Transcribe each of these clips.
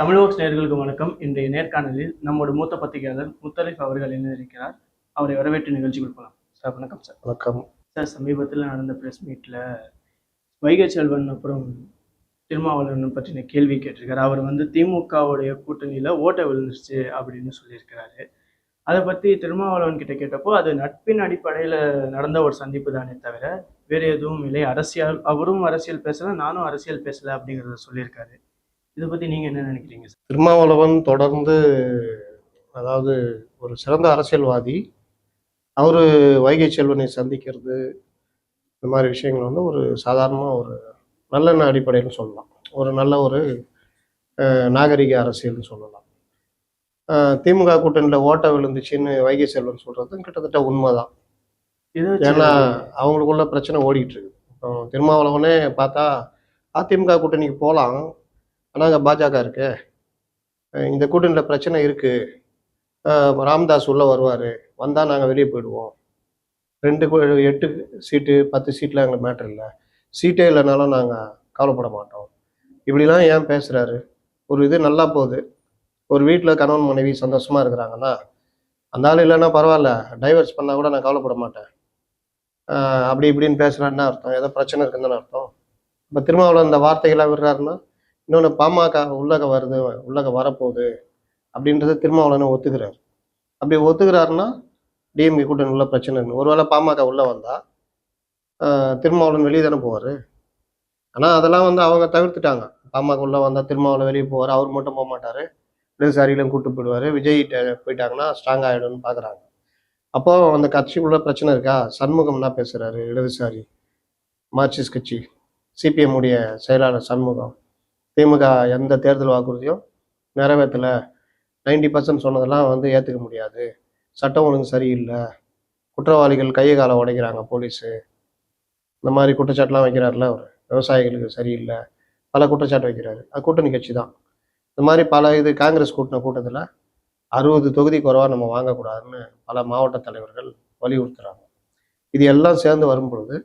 தமிழ்வோக்ஸ் நேயர்களுக்கு வணக்கம். இன்றைய நேர்காணலில் நம்மோட மூத்த பத்திரிகையாளர் முத்தலிஃப் அவர்கள் இணைந்திருக்கிறார். அவரை வரவேற்று நிகழ்ச்சி கொடுக்கலாம் சார் வணக்கம் சார். வணக்கம். சார் சமீபத்தில் நடந்த ப்ரெஸ் மீட்டில் வைகை செல்வன் அப்புறம் திருமாவளவன் பற்றின கேள்வி கேட்டிருக்காரு. அவர் வந்து திமுகவுடைய கூட்டணியில் ஓட்ட விழுந்துருச்சு அப்படின்னு சொல்லியிருக்கிறாரு. அதை பற்றி திருமாவளவன் கிட்ட கேட்டப்போ அது நட்பின் அடிப்படையில் நடந்த ஒரு சந்திப்பு தானே தவிர வேறு எதுவும் இல்லை. அரசியல் அவரும் அரசியல் பேசல நானும் அரசியல் பேசல அப்படிங்கிறத சொல்லியிருக்காரு. இதை பற்றி நீங்கள் என்ன நினைக்கிறீங்க சார்? திருமாவளவன் தொடர்ந்து அதாவது ஒரு சிறந்த அரசியல்வாதி. அவர் வைகை செல்வனை சந்திக்கிறது. இந்த மாதிரி விஷயங்கள் வந்து ஒரு சாதாரணமாக ஒரு நல்லெண்ண அடிப்படையில் சொல்லலாம். ஒரு நல்ல ஒரு நாகரிக அரசியல்னு சொல்லலாம். திமுக கூட்டணியில் ஓட்ட விழுந்துச்சுன்னு வைகை செல்வன் சொல்றது கிட்டத்தட்ட உண்மைதான். இதை வச்சு ஏன்னா அவங்களுக்குள்ள பிரச்சனை ஓடிட்டு இருக்கு இப்போ திருமாவளவனே பார்த்தா அதிமுக கூட்டணிக்கு போகலாம் ஆனால் அங்கே பாஜக இருக்கு. இந்த கூட்டணியில் பிரச்சனை இருக்குது ராம்தாஸ் உள்ளே வருவார். வந்தால் நாங்கள் வெளியே போயிடுவோம். ரெண்டு எட்டு சீட்டு பத்து சீட்டில் எங்களுக்கு மேட்டர் இல்லை. சீட்டே இல்லைனாலும் நாங்கள் கவலைப்பட மாட்டோம். இப்படிலாம் ஏன் பேசுகிறாரு ஒரு இது நல்லா போகுது. ஒரு வீட்டில் கணவன் மனைவி சந்தோஷமாக இருக்கிறாங்கன்னா அந்த ஆள் இல்லைன்னா பரவாயில்ல. டைவர்ஸ் பண்ணால் கூட நான் கவலைப்பட மாட்டேன். அப்படி இப்படின்னு பேசுறாருன்னா அர்த்தம். ஏதோ பிரச்சனை இருக்குதுன்னு அர்த்தம். இப்போ திருமாவளவன் இந்த வார்த்தைகளாக விடுறாருன்னா இன்னொன்று பாமக உள்ளக வருது உள்ளக வரப்போகுது அப்படின்றத திருமாவளவனை ஒத்துக்கிறார். அப்படி ஒத்துக்கிறாருன்னா டிஎம்கே கூட்டணி உள்ள பிரச்சனை ஒருவேளை பாமக உள்ள வந்தா திருமாவளவன் வெளியே தானே போவார்? ஆனால் அதெல்லாம் வந்து அவங்க தவிர்த்துட்டாங்க. பாமக உள்ள வந்தால் திருமாவளவன் வெளியே போவார் அவர் மட்டும் போக மாட்டார். இடதுசாரிகளும் கூட்டு போயிடுவார். விஜய் போயிட்டாங்கன்னா ஸ்ட்ராங் ஆகிடும்னு பார்க்குறாங்க அப்போ அந்த கட்சிக்குள்ள பிரச்சனை இருக்கா? சண்முகம் என்ன பேசுகிறாரு இடதுசாரி மார்க்சிஸ்ட் கட்சி சிபிஎம் உடைய செயலாளர் சண்முகம். திமுக எந்த தேர்தல் வாக்குறுதியும் நிறைவேற்றலை நைன்டி பர்சன்ட் சொன்னதெல்லாம் வந்து ஏற்றுக்க முடியாது. சட்டம் ஒழுங்கு சரியில்லை. குற்றவாளிகள் கையை காலை உடைக்கிறாங்க போலீஸு. இந்த மாதிரி குற்றச்சாட்டுலாம் வைக்கிறாருல அவர். விவசாயிகளுக்கு சரியில்லை. பல குற்றச்சாட்டு வைக்கிறாரு. அது கூட்டணி கட்சி தான். இந்த மாதிரி பல இது காங்கிரஸ் கூட்டின கூட்டத்தில் அறுபது தொகுதி குறைவாக நம்ம வாங்கக்கூடாதுன்னு பல மாவட்ட தலைவர்கள் வலியுறுத்துகிறாங்க இது எல்லாம் சேர்ந்து வரும்பொழுது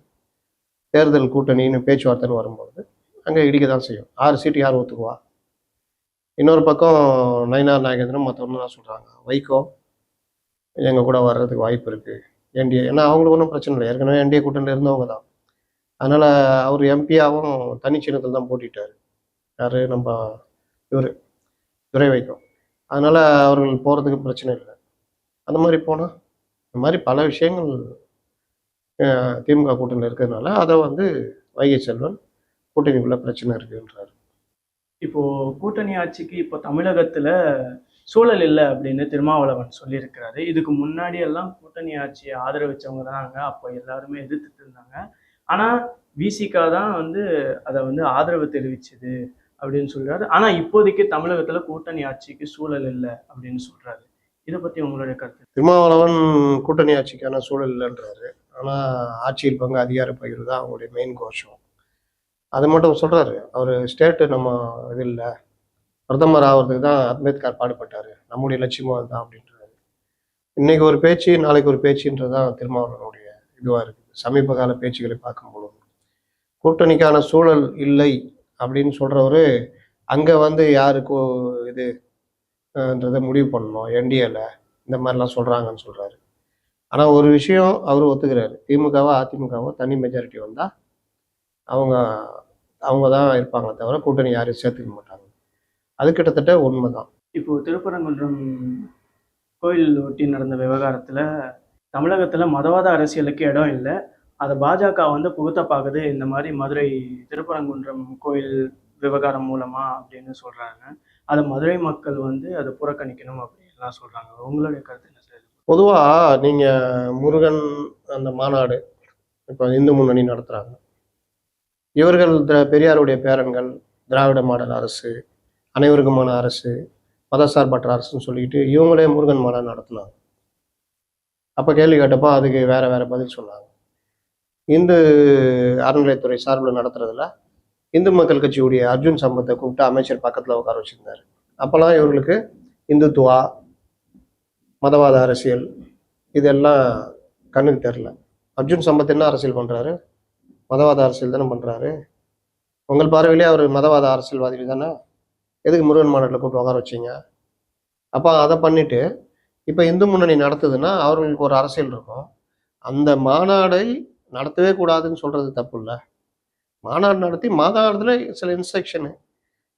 தேர்தல் கூட்டணின்னு பேச்சுவார்த்தைன்னு வரும்பொழுது அங்கே இடிக்க தான் செய்யும். ஆறு சீட்டு யார் ஒத்துக்குவா? இன்னொரு பக்கம் நயினார் நாகேந்திரன் மற்றவங்க சொல்கிறாங்க வைகோ எங்கள் கூட வர்றதுக்கு வாய்ப்பு இருக்குது என்டிஏ ஏன்னா அவங்களுக்கு ஒன்றும் பிரச்சனை இல்லை. ஏற்கனவே என்டிஏ கூட்டணியில் இருந்தவங்க தான். அதனால் அவர் எம்பியாவும் தனிச்சின்னத்தில் தான் போட்டிட்டார். யார்? நம்ம இவர். துரை வைக்கோ அதனால் அவர்கள் போகிறதுக்கு பிரச்சனை இல்லை. அந்த மாதிரி போனால் இந்த மாதிரி பல விஷயங்கள் திமுக கூட்டணியில் இருக்கிறதுனால அதை வந்து வைகை செல்வன் கூட்டணிக்குள்ள பிரச்சனை இருக்குன்றாரு. இப்போ கூட்டணி ஆட்சிக்கு இப்போ தமிழகத்துல சூழல் இல்லை அப்படின்னு திருமாவளவன் சொல்லியிருக்கிறாரு. இதுக்கு முன்னாடி எல்லாம் கூட்டணி ஆட்சியை ஆதரவிச்சவங்க தாங்க அப்போ எல்லாருமே எதிர்த்துட்டு இருந்தாங்க. ஆனா விசிகா தான் வந்து அதை வந்து ஆதரவு தெரிவிச்சது அப்படின்னு சொல்றாரு. ஆனா இப்போதைக்கு தமிழகத்துல கூட்டணி ஆட்சிக்கு சூழல் இல்லை அப்படின்னு சொல்றாரு. இதை பத்தி உங்களுடைய கருத்து? திருமாவளவன் கூட்டணி ஆட்சிக்கான சூழல் இல்லைன்றாரு. ஆனால் ஆட்சியில் பங்கு அதிகார பகிர்வு தான் அவங்களுடைய மெயின் கோஷம். அது மட்டும் சொல்கிறாரு அவர் ஸ்டேட்டு நம்ம இது இல்லை. பிரதமர் ஆகிறதுக்கு தான் அம்பேத்கர் பாடுபட்டார். நம்முடைய லட்சியமும் அதுதான் அப்படின்றாரு. இன்னைக்கு ஒரு பேச்சு நாளைக்கு ஒரு பேச்சுன்றது தான் திருமாவளவனுடைய இதுவாக இருக்குது. சமீப கால பேச்சுகளை பார்க்கும்பொழுது. கூட்டணிக்கான சூழல் இல்லை அப்படின்னு சொல்கிறவரு அங்கே வந்து யாருக்கு இதுன்றதை முடிவு பண்ணணும்? என்டிஏல இந்த மாதிரிலாம் சொல்கிறாங்கன்னு சொல்கிறாரு ஆனால் ஒரு விஷயம் அவர் ஒத்துக்கிறாரு. திமுகவோ அதிமுகவோ தனி மெஜாரிட்டி வந்தால் அவங்க அவங்க தான் இருப்பாங்களே தவிர கூட்டணி யாரையும் சேர்த்துக்க மாட்டாங்க. அது கிட்டத்தட்ட உண்மை தான் இப்போ திருப்பரங்குன்றம் கோயில் ஒட்டி நடந்த விவகாரத்துல தமிழகத்துல மதவாத அரசியலுக்கு இடம் இல்லை. அதை பாஜக வந்து புகுத்த பார்க்குது இந்த மாதிரி மதுரை திருப்பரங்குன்றம் கோயில் விவகாரம் மூலமா அப்படின்னு சொல்றாங்க. அதை மதுரை மக்கள் வந்து அதை புறக்கணிக்கணும் அப்படின்லாம் சொல்றாங்க. உங்களுடைய கருத்து என்ன சார்? பொதுவாக நீங்கள் முருகன் அந்த மாநாடு இப்போ இந்து முன்னணி நடத்துகிறாங்க இவர்கள் திர- பெரியாருடைய பேரன்கள் திராவிட மாடல் அரசு அனைவருக்குமான அரசு மதசார்பற்ற அரசுன்னு சொல்லிக்கிட்டு இவங்களே முருகன் மாடல் நடத்தினாங்க. அப்போ கேள்வி கேட்டப்போ அதுக்கு வேற வேற பதில் சொன்னாங்க. இந்து அறநிலையத்துறை சார்பில் நடத்துறதுல இந்து மக்கள் கட்சியுடைய அர்ஜுன் சம்பத்தை கூப்பிட்டு அமைச்சர் பக்கத்தில் உட்கார வச்சிருந்தாரு. அப்போல்லாம் இவர்களுக்கு இந்துத்துவா மதவாத அரசியல் இதெல்லாம் கண்ணுக்கு தெரில அர்ஜுன் சம்பத் என்ன அரசியல் பண்ணுறாரு மதவாத அரசியல் தானே பண்ணுறாரு உங்கள் பார்வையிலே அவர் மதவாத அரசியல்வாதி தானே? எதுக்கு முருகன் மாநாட்டில் கூப்பிட்டு உட்கார வச்சீங்க? அப்போ அதை பண்ணிட்டு இப்போ இந்து முன்னணி நடத்துதுன்னா அவர்களுக்கு ஒரு அரசியல் இருக்கும். அந்த மாநாடை நடத்தவே கூடாதுன்னு சொல்கிறது தப்பு இல்லை. மாநாடு நடத்தி மாநாடுல சில இன்ஸ்ட்ரக்ஷனு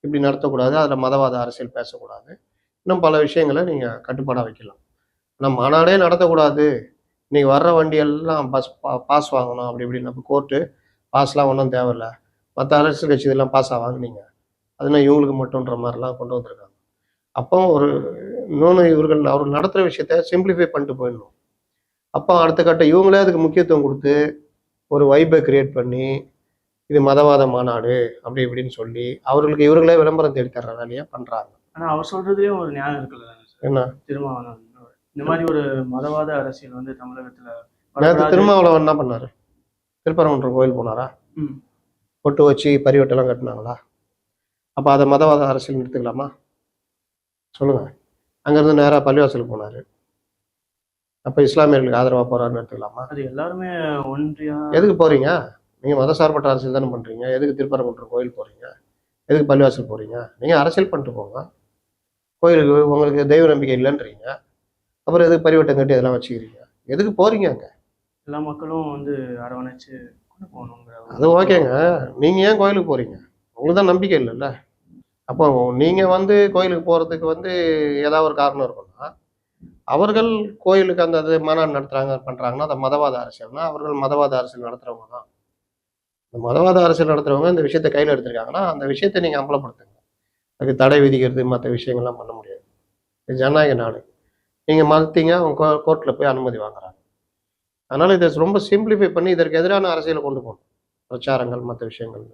இப்படி நடத்தக்கூடாது அதில் மதவாத அரசியல் பேசக்கூடாது. இன்னும் பல விஷயங்களை நீங்கள் கட்டுப்பாடாக வைக்கலாம். ஆனால் மாநாடே நடத்தக்கூடாது. இன்னைக்கு வர்ற வண்டியெல்லாம் பஸ் பா பாஸ் வாங்கணும் அப்படி இப்படின்னு. அப்போ கோர்ட்டு பாஸ்லாம் ஒன்றும் தேவையில்ல. மற்ற அரசியல் கட்சி இதெல்லாம் பாஸாக வாங்குனீங்க. அதுனா இவங்களுக்கு மட்டும்ன்ற மாதிரிலாம் கொண்டு வந்திருக்காங்க. அப்போ ஒரு இன்னொன்று இவர்கள் அவர் நடத்துகிற விஷயத்த சிம்பிளிஃபை பண்ணிட்டு போயிடணும். அப்போ அடுத்த கட்ட இவங்களே அதுக்கு முக்கியத்துவம் கொடுத்து ஒரு வைப்பை கிரியேட் பண்ணி இது மதவாத மாநாடு அப்படி இப்படின்னு சொல்லி அவர்களுக்கு இவர்களே விளம்பரம் தேடி தர்ற வேலையை பண்ணுறாங்க ஆனா அவர் சொல்றதுலயும் ஒரு நியாயம் இருக்குல்ல என்ன? திருமாவளவன். இந்த மாதிரி ஒரு மதவாத அரசியல் வந்து தமிழகத்துல நேற்று. திருமாவளவன் என்ன பண்ணாரு? திருப்பரங்குன்றம் கோயில் போனாரா. பொட்டு வச்சு பரிவட்டெல்லாம் கட்டினாங்களா? அப்போ அதை மதவாத அரசியல் எடுத்துக்கலாமா? சொல்லுங்க. அங்கேருந்து நேராக பள்ளிவாசலுக்கு போனாரு. அப்போ இஸ்லாமியர்களுக்கு ஆதரவாக போறாருன்னு எடுத்துக்கலாமா? அது எல்லாருமே ஒன்றியா எதுக்கு போறீங்க? நீங்க மதசார்பற்ற அரசியல் தானே பண்றீங்க. எதுக்கு திருப்பரங்குன்றம் கோயில் போறீங்க? எதுக்கு பள்ளிவாசல் போறீங்க? நீங்க அரசியல் பண்ணிட்டு போங்க. கோயிலுக்கு உங்களுக்கு தெய்வ நம்பிக்கை இல்லைன்றீங்க. அப்புறம் எதுக்கு பரிவட்டம் கட்டி அதெல்லாம் வச்சுக்கிறீங்க? எதுக்கு போறீங்க அங்க? எல்லா மக்களும் வந்து அரவணைச்சு கொண்டு போகணுங்கிற அது ஓகேங்க. நீங்க ஏன் கோயிலுக்கு போறீங்க? உங்களுக்கு தான் நம்பிக்கை இல்லைல்ல? அப்போ நீங்க வந்து கோயிலுக்கு போறதுக்கு வந்து ஏதாவது ஒரு காரணம் இருக்கும்னா அவர்கள் கோயிலுக்கு அந்த இது மாநாடு நடத்துறாங்க பண்றாங்கன்னா அந்த மதவாத அரசியல்னா அவர்கள் மதவாத அரசியல் நடத்துறவங்க தான். இந்த மதவாத அரசியல் நடத்துறவங்க இந்த விஷயத்தை கையில் எடுத்திருக்காங்கன்னா அந்த விஷயத்தை நீங்க அம்பலப்படுத்துங்க. அதுக்கு தடை விதிக்கிறது மற்ற விஷயங்கள்லாம் பண்ண முடியாது. இது ஜனநாயக நாடு. நீங்கள் மறுத்தீங்க அவங்க கோர்ட்டில் போய் அனுமதி வாங்குறாங்க. அதனால் இதை ரொம்ப சிம்பிளிஃபை பண்ணி இதற்கு எதிரான அரசியலை கொண்டு போகணும். பிரச்சாரங்கள் மற்ற விஷயங்கள்.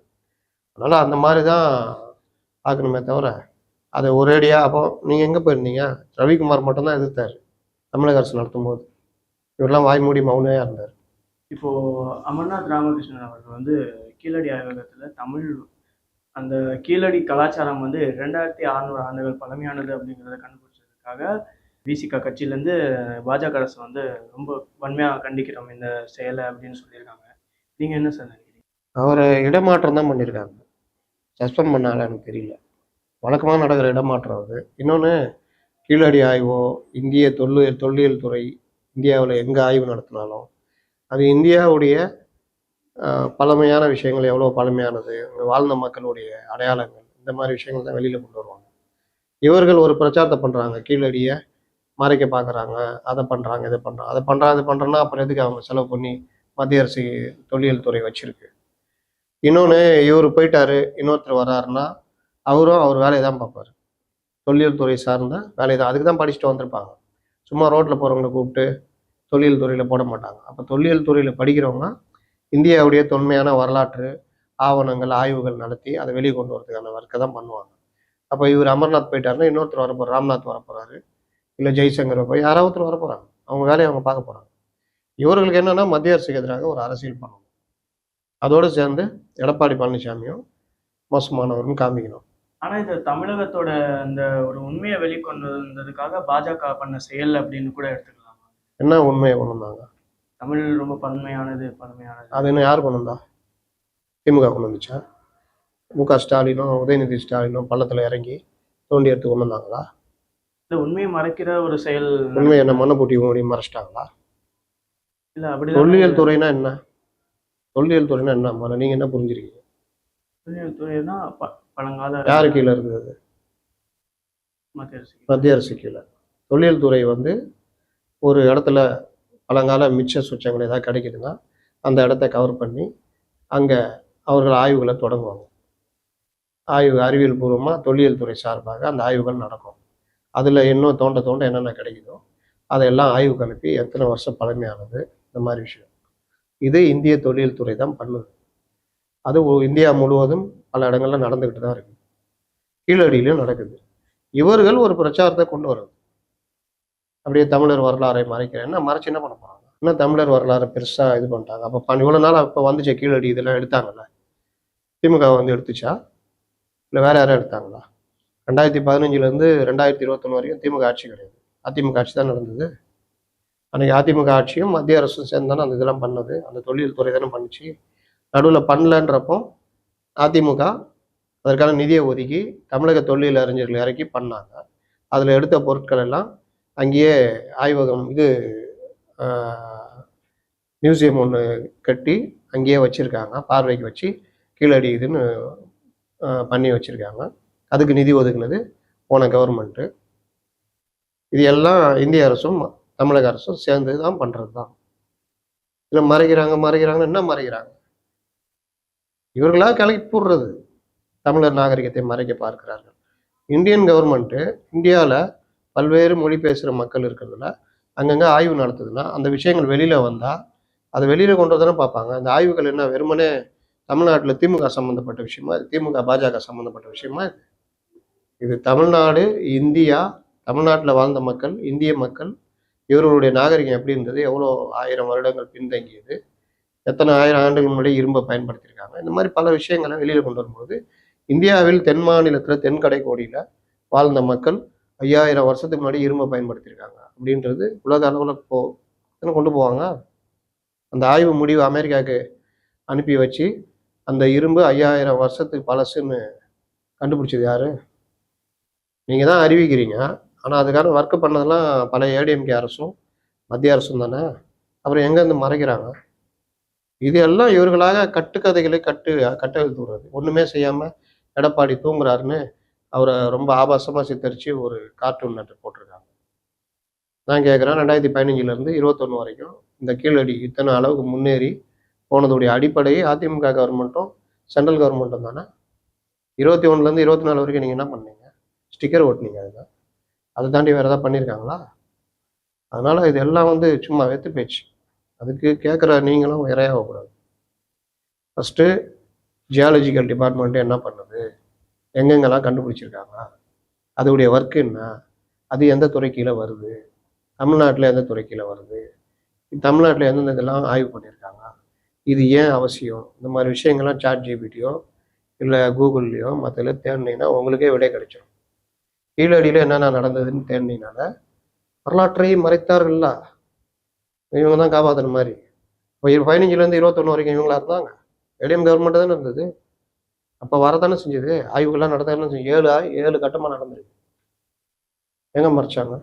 அதனால் அந்த மாதிரி தான் ஆக்கணுமே தவிர அதை ஒரேடியாக அப்போ நீங்கள் எங்கே போயிருந்தீங்க? ரவிக்குமார் மட்டும்தான் எதிர்த்தார். தமிழக அரசு நடத்தும் போது இவரெல்லாம் வாய் மூடி மௌனையாக இருந்தார். இப்போது அமர்நாத் ராமகிருஷ்ணன் அவர்கள் வந்து கீழடி ஆய்வகத்தில் தமிழ் அந்த கீழடி கலாச்சாரம் வந்து ரெண்டாயிரத்தி அறநூறு ஆண்டுகள் பழமையானது அப்படிங்கிறத கண்டுபிடிச்சதுக்காக விசிகா கட்சியிலேருந்து பாஜக அரசு வந்து ரொம்ப வன்மையாக கண்டிக்கிறோம் இந்த செயலை அப்படின்னு சொல்லியிருக்காங்க. நீங்கள் என்ன சார் நினைக்கிறீங்க? அவரை இடமாற்றம் தான் பண்ணியிருக்காங்க. சஸ்பெண்ட் பண்ணால எனக்கு தெரியல. வழக்கமாக நடக்கிற இடமாற்றம் அது. இன்னொன்று கீழடி ஆய்வோ இந்திய தொல்லியல் தொல்லியல் துறை இந்தியாவில் எங்கே ஆய்வு நடத்தினாலும் அது இந்தியாவுடைய பழமையான விஷயங்கள் எவ்வளோ பழமையானது அங்கே வாழ்ந்த மக்களுடைய அடையாளங்கள் இந்த மாதிரி விஷயங்கள் தான் வெளியில் கொண்டு வருவாங்க. இவர்கள் ஒரு பிரச்சாரத்தை பண்ணுறாங்க கீழடியை மறைக்க பார்க்குறாங்க அதை பண்ணுறாங்க இதை பண்ணுறாங்க அதை பண்ணுறாங்க இது பண்ணுறோன்னா அப்புறம் எதுக்கு அவங்க செலவு பண்ணி மத்திய அரசு தொல்லியல் துறை வச்சுருக்கு? இன்னொன்று இவர் போயிட்டாரு இன்னொருத்தர் வர்றாருன்னா அவரும் அவர் வேலையை தான் பார்ப்பாரு. தொல்லியல் துறை சார்ந்த வேலையை தான் அதுக்கு தான் படிச்சுட்டு வந்திருப்பாங்க. சும்மா ரோட்டில் போகிறவங்களை கூப்பிட்டு தொழில் துறையில் போட மாட்டாங்க. அப்போ தொல்லியல் துறையில் படிக்கிறவங்க இந்தியாவுடைய தொன்மையான வரலாற்று ஆவணங்கள் ஆய்வுகள் நடத்தி அதை வெளியே கொண்டு வரதுக்கான ஒர்க்கை தான் பண்ணுவாங்க. அப்போ இவர் அமர்நாத் போயிட்டாருன்னா இன்னொருத்தர் வரப்போ ராம்நாத் வரப்போகிறாரு இல்லை ஜெய்சங்கர் வர போய் யாராவது ஒருத்தர் வர போகிறாங்க அவங்க வேலையை அவங்க பார்க்க போகிறாங்க இவர்களுக்கு என்னன்னா மத்திய அரசுக்கு எதிராக ஒரு அரசியல் பண்ணணும். அதோடு சேர்ந்து எடப்பாடி பழனிசாமியும் மோசமானவர்னு காமிக்கணும். ஆனா இது தமிழகத்தோட அந்த ஒரு உண்மையை வெளிக்கொண்டு வந்ததுக்காக பாஜக பண்ண செயல் அப்படின்னு கூட எடுத்துக்கலாமா. என்ன உண்மையை கொண்டு வந்தாங்க தமிழ் ரொம்ப பன்மையானது பழமையானது அது என்ன யார் கொண்டு வந்தா? திமுக கொண்டு வந்துச்சா? மு க ஸ்டாலினும் உதயநிதி ஸ்டாலினும் பள்ளத்தில் இறங்கி தோண்டி எடுத்து கொண்டு வந்தாங்களா? இல்ல உண்மையை மறைக்கிற ஒரு செயல் உண்மை என்ன மண்ணை பூட்டி மூடி மறைச்சிட்டாங்களா? இல்ல அப்படி தொல்லியல் துறைனா என்ன? தொல்லியல் துறைனா என்ன முதல்ல நீங்க என்ன புரிஞ்சிருக்கீங்க தொல்லியல் துறைனா ப- பழங்கால யாரு கீழே இருக்குது மத்திய அரசு மத்திய அரசு கீழே. தொல்லியல் துறை வந்து ஒரு இடத்துல பழங்கால மிச்ச சுச்சங்கள் ஏதாவது கிடைக்குதுன்னா அந்த இடத்த கவர் பண்ணி அங்கே அவர்கள் ஆய்வுகளை தொடங்குவாங்க. ஆய்வு அறிவியல் பூர்வமாக தொல்லியல் துறை சார்பாக அந்த ஆய்வுகள் நடக்கும். அதில் இன்னும் தோண்ட தோண்ட என்னென்ன கிடைக்குதோ அதையெல்லாம் ஆய்வு கலப்பி எத்தனை வருஷம் பழமையானது இந்த மாதிரி விஷயம். இது இந்திய தொழில் துறை தான் பண்ணுது. அது இந்தியா முழுவதும் பல இடங்கள்ல நடந்துக்கிட்டு தான் இருக்குது கீழடியிலும் நடக்குது. இவர்கள் ஒரு பிரச்சாரத்தை கொண்டு வர்றது. அப்படியே தமிழர் வரலாறை மறைக்கிறேன்னா மறைச்சு என்ன பண்ண போறாங்க? இன்னும் தமிழர் வரலாறு பெருசா இது பண்ணிட்டாங்க? அப்போ ப- இவ்வளோ நாள் அப்போ வந்துச்சு கீழடி இதெல்லாம் எடுத்தாங்கல்ல? திமுக வந்து எடுத்துச்சா? இல்லை வேற யாரும் எடுத்தாங்களா? ரெண்டாயிரத்தி பதினஞ்சுலேருந்து ரெண்டாயிரத்தி இருபத்தொன்று வரைக்கும் திமுக ஆட்சி கிடையாது. அதிமுக ஆட்சி தான் நடந்தது. அன்றைக்கி அதிமுக ஆட்சியும் மத்திய அரசும் சேர்ந்து தானே அந்த இதெல்லாம் பண்ணது. அந்த தொழில் துறை தானே பண்ணிச்சு. நடுவில் பண்ணலன்றப்போ அதிமுக அதற்கான நிதியை ஒதுக்கி தமிழக தொழில் அறிஞர்கள் இறக்கி பண்ணாங்க. அதில் எடுத்த பொருட்கள் எல்லாம் அங்கேயே ஆய்வகம் இது மியூசியம் ஒன்று கட்டி அங்கேயே வச்சுருக்காங்க. பார்வைக்கு வச்சு கீழடி இதுன்னு பண்ணி வச்சுருக்காங்க. அதுக்கு நிதி ஒதுக்குனது போன கவர்மெண்ட்டு இது எல்லாம் இந்திய அரசும் தமிழக அரசும் சேர்ந்து தான் பண்ணுறது தான் இல்லை மறைக்கிறாங்க மறைக்கிறாங்க என்ன மறைக்கிறாங்க? இவர்களா கலக்கி போடுறது. தமிழர் நாகரிகத்தை மறைக்க பார்க்கிறார்கள். இந்தியன் கவர்மெண்ட்டு இந்தியாவில் பல்வேறு மொழி பேசுகிற மக்கள் இருக்கிறதுல அங்கங்கே ஆய்வு நடத்துதுன்னா அந்த விஷயங்கள் வெளியில் வந்தால் அதை வெளியில் கொண்டு தானே பார்ப்பாங்க. அந்த ஆய்வுகள் என்ன வெறுமனே தமிழ்நாட்டில் திமுக சம்மந்தப்பட்ட விஷயமா இது திமுக பாஜக சம்மந்தப்பட்ட விஷயமா இது? இது தமிழ்நாடு இந்தியா தமிழ்நாட்டில் வாழ்ந்த மக்கள் இந்திய மக்கள் இவர்களுடைய நாகரிகம் எப்படி இருந்தது எவ்வளோ ஆயிரம் வருடங்கள் பின்தங்கியது எத்தனை ஆயிரம் ஆண்டுகள் முன்னாடி இரும்பை பயன்படுத்தியிருக்காங்க இந்த மாதிரி பல விஷயங்களை வெளியில் கொண்டு வரும்போது இந்தியாவில் தென் மாநிலத்தில் தென்கடை கோடியில் வாழ்ந்த மக்கள் ஐயாயிரம் வருஷத்துக்கு முன்னாடி இரும்பை பயன்படுத்தியிருக்காங்க அப்படின்றது உலக அளவில் போ கொண்டு போவாங்க? அந்த ஆய்வு முடிவு அமெரிக்காவுக்கு அனுப்பி வச்சு அந்த இரும்பு ஐயாயிரம் வருஷத்துக்கு பழசுன்னு கண்டுபிடிச்சது யாரு? நீங்கள் தான் அறிவிக்கிறீங்க. ஆனால் அதுக்கான ஒர்க்கு பண்ணதெல்லாம் பல ஏடிஎம்கே அரசும் மத்திய அரசும் தானே? அப்புறம் எங்கேருந்து மறைக்கிறாங்க? இது எல்லாம் இவர்களாக கட்டுக்கதைகளை கட்டு கட்டவிழ்த்து விடுறது ஒன்றுமே செய்யாமல் எடப்பாடி தூங்குறாருன்னு அவரை ரொம்ப ஆபாசமாக சித்தரித்து ஒரு கார்ட்டூன் நட்டு போட்டிருக்காங்க. நான் கேட்குறேன் ரெண்டாயிரத்தி பதினஞ்சுலேருந்து இருபத்தொன்று வரைக்கும் இந்த கீழடி இத்தனை அளவுக்கு முன்னேறி போனதுடைய அடிப்படையை அதிமுக கவர்மெண்ட்டும் சென்ட்ரல் கவர்மெண்ட்டும் தானே? இருபத்தி ஒன்றுலேருந்து இருபத்தி நாலு வரைக்கும் நீங்கள் என்ன பண்ணீங்க? ஸ்டிக்கர் ஓட்டுனீங்க அதுதான் அதை தாண்டி வேறு எதாவது பண்ணியிருக்காங்களா அதனால் இது எல்லாம் வந்து சும்மா வெத்து பேச்சு அதுக்கு கேட்குற நீங்களும் இரையாகக்கூடாது ஃபஸ்ட்டு ஜியாலஜிக்கல் டிபார்ட்மெண்ட்டு என்ன பண்ணுது? எங்கெங்கெல்லாம் கண்டுபிடிச்சிருக்காங்க? அதோடைய ஒர்க்கு என்ன? அது எந்த துறை கீழே வருது? தமிழ்நாட்டில் எந்த துறை கீழே வருது? தமிழ்நாட்டில் எந்தெந்த இதெல்லாம் ஆய்வு பண்ணியிருக்காங்க இது ஏன் அவசியம்? இந்த மாதிரி விஷயங்கள்லாம் சாட் ஜிபிடியோ இல்லை கூகுள்லேயோ மற்றதில் தேடினீங்கன்னா உங்களுக்கே விடை கிடைச்சிடும் கீழடியில் என்னென்ன நடந்ததுன்னு தேடினீங்கனால வரலாற்றை மறைத்தார்கள்ல? இவங்க தான் காப்பாற்றுன மாதிரி. இப்போ பதினஞ்சுலேருந்து இருபத்தொன்று வரைக்கும் இவங்களா இருந்தாங்க. ஏடிஎம் கவர்மெண்ட் தானே இருந்தது. அப்போ வரதானே செஞ்சது. ஆய்வுகள்லாம் நடத்தானே செஞ்சு ஏழு ஏழு கட்டமாக நடந்திருக்கு. எங்கே மறைச்சாங்க?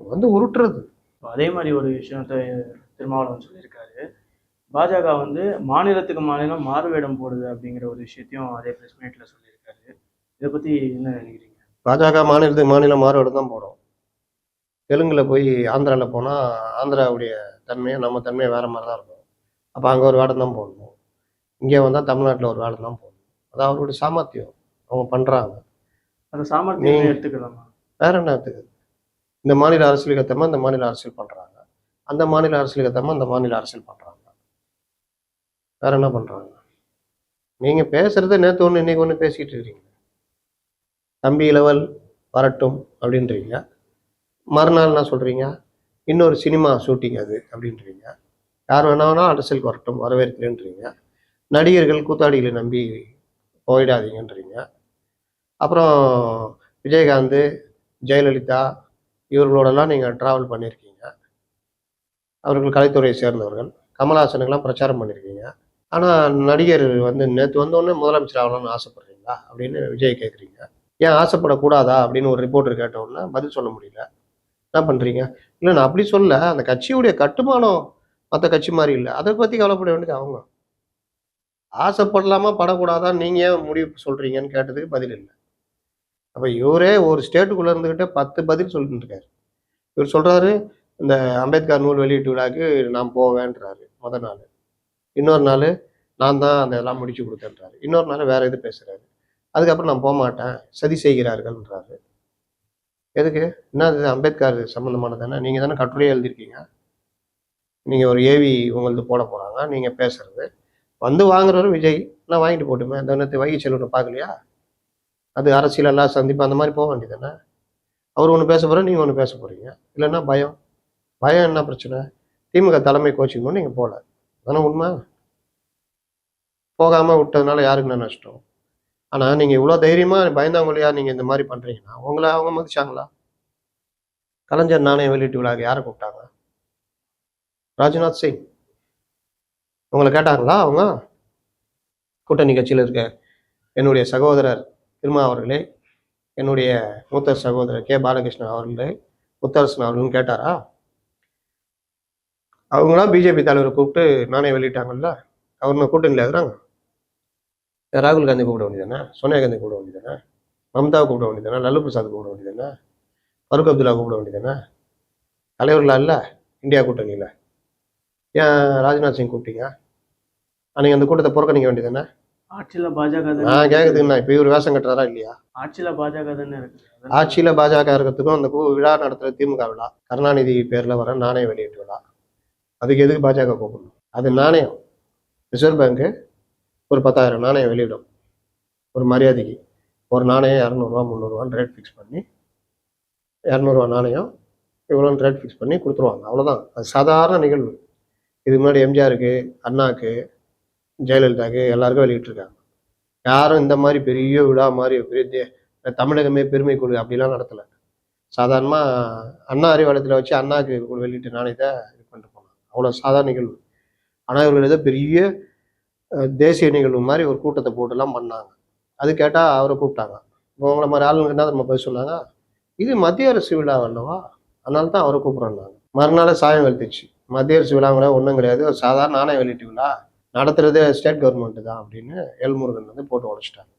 வந்து உருட்டுறது. அதே மாதிரி ஒரு விஷயத்த திருமாவளவன் சொல்லியிருக்காரு. பாஜக வந்து மாநிலத்துக்கு மாநிலம் மாறுவேடம் போடுது அப்படிங்கிற ஒரு விஷயத்தையும் அதே ப்ரெஸ் மீட்டில் சொல்லியிருக்காரு. இதை பற்றி என்ன நினைக்கிறீங்க? பாஜக மாநிலத்துக்கு மாநிலம் மாறுபடு தான் போடும். தெலுங்குல போய் ஆந்திராவில் போனால் ஆந்திராவுடைய தன்மையை நம்ம தன்மையை வேற மாதிரி தான் இருக்கும். அப்போ அங்கே ஒரு வேடம் தான் போடணும். இங்கே வந்தால் தமிழ்நாட்டில் ஒரு வேடம் தான் போடணும். அது அவருடைய சாமர்த்தியம். அவங்க பண்ணுறாங்க அந்த சாமர்த்தியம் எடுத்துக்கலாமா? வேற என்னத்துக்கு இந்த மாநில அரசியலுக்கு ஏத்தமா இந்த மாநில அரசியல் பண்றாங்க. அந்த மாநில அரசியலுக்கு ஏத்தமா இந்த மாநில அரசியல் பண்றாங்க. வேற என்ன பண்றாங்க? நீங்க பேசுறத நேத்து ஒண்ணு இன்னைக்கு ஒண்ணு பேசிட்டு இருக்கீங்க. தம்பி இளவல் வரட்டும் அப்படின்றீங்க. மறுநாள் என்ன சொல்கிறீங்க இன்னொரு சினிமா ஷூட்டிங் அது அப்படின்றீங்க. யார் வேணாலும் அரசியலுக்கு வரட்டும் வரவேற்கிறேன்றீங்க. நடிகர்கள் கூத்தாடிகளை நம்பி போயிடாதீங்கன்றீங்க. அப்புறம் விஜயகாந்த் ஜெயலலிதா இவர்களோடலாம் நீங்கள் ட்ராவல் பண்ணியிருக்கீங்க. அவர்கள் கலைத்துறையை சேர்ந்தவர்கள். கமல்ஹாசனுக்கெல்லாம் பிரச்சாரம் பண்ணியிருக்கீங்க. ஆனால் நடிகர் வந்து நேற்று வந்தோடனே முதலமைச்சர் ஆகலாம்னு ஆசைப்படுறீங்களா அப்படின்னு விஜய் கேட்குறீங்க ஏன் ஆசைப்படக்கூடாதா அப்படின்னு ஒரு ரிப்போர்ட்டர் கேட்டவுடனே பதில் சொல்ல முடியல. என்ன பண்ணுறீங்க இல்லை நான் அப்படி சொல்ல அந்த கட்சியுடைய கட்டுமானம் மற்ற கட்சி மாதிரி இல்லை. அதை பற்றி கவலைப்பட வேண்டியது அவங்க. ஆசைப்படலாமா படக்கூடாதா நீங்கள் ஏன் முடிவு சொல்கிறீங்கன்னு கேட்டதுக்கு பதில் இல்லை. அப்போ இவரே ஒரு ஸ்டேட்டுக்குள்ளே இருந்துக்கிட்டே பத்து பதில் சொல்லிட்டு இருக்காரு இவர் சொல்கிறாரு இந்த அம்பேத்கர் நூல் வெளியீட்டு விழாக்கு நான் போவேன்றாரு முத நாள். இன்னொரு நாள் நான் தான் அந்த இதெல்லாம் முடிச்சு கொடுத்தேன்றாரு. இன்னொரு நாள் வேற இது பேசுகிறாரு அதுக்கப்புறம் நான் போக மாட்டேன் சதி செய்கிறார்கள்ன்றாரு. எதுக்கு? என்ன இது? அம்பேத்கர் சம்மந்தமானது தானே நீங்கள் தானே கட்டுரையே எழுதியிருக்கீங்க. நீங்கள் ஒரு ஏவி உங்களது போட போகிறாங்க நீங்கள் பேசுறது. வந்து வாங்குறவரும் விஜய். நான் வாங்கிட்டு போட்டுமே. அந்த நேற்று வைகை செல்வனை பார்க்கலையா? அது அரசியலெல்லாம் சந்திப்பு அந்த மாதிரி போக வேண்டியதானே அவர் ஒன்று பேச போகிற நீங்கள் ஒன்று பேச போகிறீங்க இல்லைன்னா பயம். பயம் என்ன பிரச்சனை? திமுக தலைமை கோச்சிங் நீங்கள் போகல. அதானே உண்மை? போகாமல் விட்டதுனால யாருக்கு நான் நஷ்டம்? ஆனால் நீங்கள் இவ்வளோ தைரியமாக பயந்தாங்கொழியா நீங்கள் இந்த மாதிரி பண்ணுறீங்கன்னா உங்களை அவங்க மதிச்சாங்களா? கலைஞர் நாணய வெளியீட்டு விழாக்கு யாரை கூப்பிட்டாங்க? ராஜ்நாத் சிங். உங்களை கேட்டாங்களா அவங்க? கூட்டணி கட்சியில் இருக்க என்னுடைய சகோதரர் திருமா அவர்களே என்னுடைய மூத்த சகோதரர் கே. பாலகிருஷ்ணன் அவர்களே முத்தரசன் அவர்களும் கேட்டாரா? அவங்களாம் பிஜேபி தலைவரை கூப்பிட்டு நானே வெளியிட்டாங்கல்ல அவர் கூட்டணியில் இருக்கிறாங்க ராகுல் காந்தி கூப்பிட வேண்டியதானே சோனியா காந்தி கூப்பிட வேண்டியதானே மம்தாவை கூப்பிட வேண்டியதானே லல்லு பிரசாத் கூப்பிட வேண்டியதானே ஃபருக் அப்துல்லா கூப்பிட வேண்டியதானே தலைவர்களா இல்லை? இந்தியா கூட்டணியில். ஏன் ராஜ்நாத் சிங் கூப்பிட்டீங்க? அன்னைக்கு அந்த கூட்டத்தை புறக்கணிக்க வேண்டியதானே ஆட்சியில பாஜக நான் கேட்குதுங்கண்ணா இப்போ இவர் வேஷம் கட்டுறாரா இல்லையா? ஆட்சியில பாஜக தானே இருக்கு அதனால ஆட்சியில் பாஜக இருக்கிறதுக்கும் அந்த விழா நடத்துகிற திமுக விழா கருணாநிதி பேரில் வர நாணய வெளியீட்டு விழா அதுக்கு எதுக்கு பாஜக கூப்பிடணும்? அது நாணயம். ரிசர்வ் பேங்க்கு ஒரு பத்தாயிரம் நாணயம் வெளியிடும். ஒரு மரியாதைக்கு. ஒரு நாணயம் இரநூறுவா முந்நூறுவான்னு ரேட் ஃபிக்ஸ் பண்ணி இரநூறுவா நாணயம் இவ்வளோன்னு ரேட் ஃபிக்ஸ் பண்ணி கொடுத்துருவாங்க. அவ்வளோதான் அது சாதாரண நிகழ்வு. இதுக்கு முன்னாடி எம்ஜிஆருக்கு அண்ணாக்கு ஜெயலலிதாக்கு எல்லாருக்கும் வெளியிட்டிருக்காங்க. யாரும் இந்த மாதிரி பெரிய விழா மாதிரி பெரிய தமிழகமே பெருமை கொடு அப்படிலாம் நடத்தலை. சாதாரணமாக அண்ணா அறிவாலயத்தில் வச்சு அண்ணாக்கு வெளியிட்டு நாணயத்தை இது பண்ணிட்டு போனாங்க. அவ்வளோ சாதாரண நிகழ்வு. ஆனால் இவர்கள் ஏதோ பெரிய தேசிய நிகழ்வு மாதிரி ஒரு கூட்டத்தை போட்டுலாம் பண்ணாங்க. அது கேட்டால் அவரை கூப்பிட்டாங்க. இப்போ உங்களை மாதிரி ஆளுங்க என்ன நம்ம போய் சொன்னாங்க. இது மத்திய அரசு விழா அல்லவா? அதனால தான் அவரை கூப்பிட்றாங்க மறுநாள் சாயம் வெளுத்துச்சு மத்திய அரசு விழாங்கிற ஒன்றும் கிடையாது. ஒரு சாதாரண நாணய வெளியீட்டு விழா. நடத்துறது ஸ்டேட் கவர்மெண்ட்டு தான் அப்படின்னு எல்முருகன் வந்து போட்டு உடைச்சிட்டாங்க.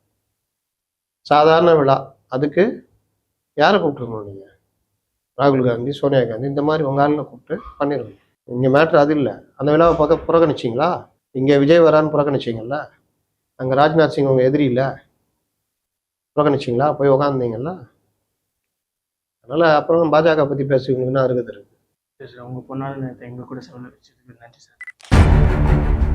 சாதாரண விழா. அதுக்கு யாரை கூப்பிட்டுருக்கணும் நீங்கள் ராகுல் காந்தி சோனியா காந்தி இந்த மாதிரி உங்கள் ஆளுங்களை கூப்பிட்டு பண்ணிடுங்க இங்கே மேட்ரு அது இல்லை. அந்த விழாவை பார்க்க புறக்கணிச்சிங்களா? இங்கே விஜய் வரான்னு புறக்கணிச்சிங்கல்ல? அங்கே ராஜ்நாத் சிங் உங்கள் எதிரி இல்லை? புறக்கணிச்சிங்களா? போய் உக்காந்தீங்கல்ல? அதனால் அப்புறம் பாஜக பற்றி பேசுவீங்கன்னா இருக்குது இருக்குது சார் உங்கள் பொண்ணால் எங்கள் கூட கூட செலவழிச்சதுக்கு நன்றி சார்.